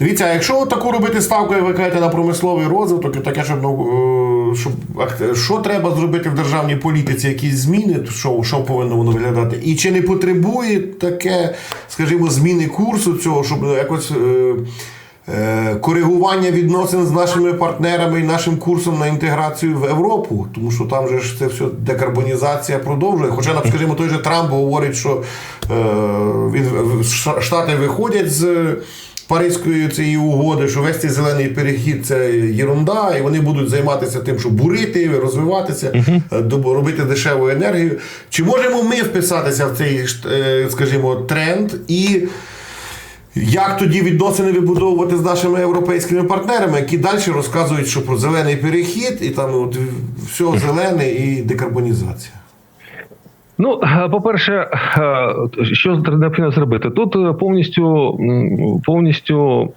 Дивіться, а якщо таку робити ставку, як ви кажете, на промисловий розвиток, і таке, щоб, ну, е, щоб що треба зробити в державній політиці, якісь зміни, що, що повинно воно виглядати? І чи не потребує таке, скажімо, зміни курсу цього, щоб ну, якось. Е, е, Коригування відносин з нашими партнерами і нашим курсом на інтеграцію в Європу, тому що там же ж це все декарбонізація продовжує. Хоча, нам, скажімо, той же Трамп говорить, що е, Штати виходять з Паризької цієї угоди, що весь цей зелений перехід це єрунда, і вони будуть займатися тим, що бурити, розвиватися, е, доб- робити дешеву енергію. Чи можемо ми вписатися в цей, е, скажімо, тренд і. Як тоді відносини вибудовувати з нашими європейськими партнерами, які далі розказують, що про зелений перехід, і там от все зелене і декарбонізація. Ну, е, по-перше, е, що необхідно зробити? Тут е, повністю повністю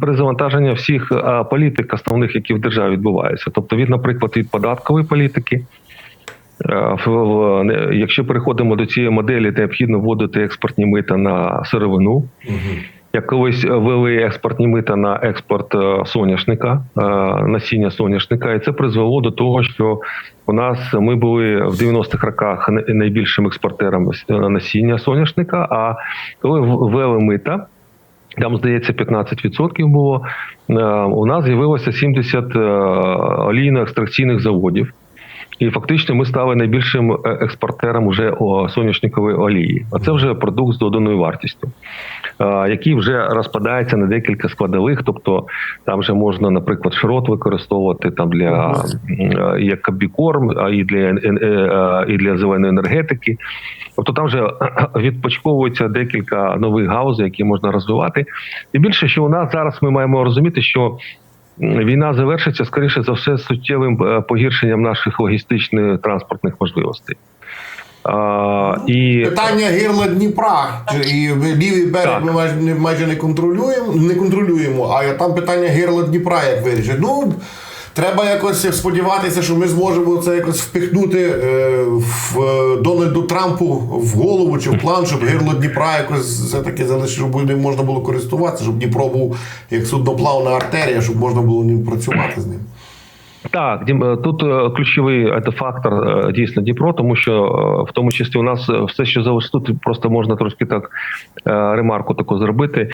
перезавантаження всіх політик основних, які в державі відбуваються. Тобто, від, наприклад, від податкової політики. Якщо переходимо до цієї моделі, необхідно вводити експортні мита на сировину. Як колись ввели експортні мита на експорт е, соняшника, е, насіння соняшника, і це призвело до того, що у нас ми були в 90-х роках найбільшим експортером е, насіння соняшника. А коли ввели мита, там, здається, 15% було. е, У нас з'явилося 70 е, олійно-екстракційних заводів. І фактично ми стали найбільшим е, експортером уже о, соняшникової олії. А це вже продукт з доданою вартістю, який вже розпадається на декілька складових. Тобто там вже можна, наприклад, шрот використовувати там для як комбікорм, а і для е, е, і для зеленої енергетики. Тобто там вже відпочковується декілька нових гаузів, які можна розвивати. І більше, що у нас зараз ми маємо розуміти, що Війна завершиться скоріше за все суттєвим е, погіршенням наших логістичних транспортних можливостей. А, і Питання гирла Дніпра. І лівий берег Так. ми майже, не- майже не контролюємо, не контролюємо, а там питання гирла Дніпра як вирішить. Ну, треба якось сподіватися, що ми зможемо це якось впихнути е, в е, Дональду Трампу в голову чи в план, щоб гирло Дніпра якось все-таки залишити, щоб ним можна було користуватися, щоб Дніпро був як судноплавна артерія, щоб можна було ним працювати з ним. Так, е, тут е, ключовий е, фактор дійсно Дніпро, тому що в тому числі у нас все, що залишилось, тут просто можна трошки так ремарку таку зробити.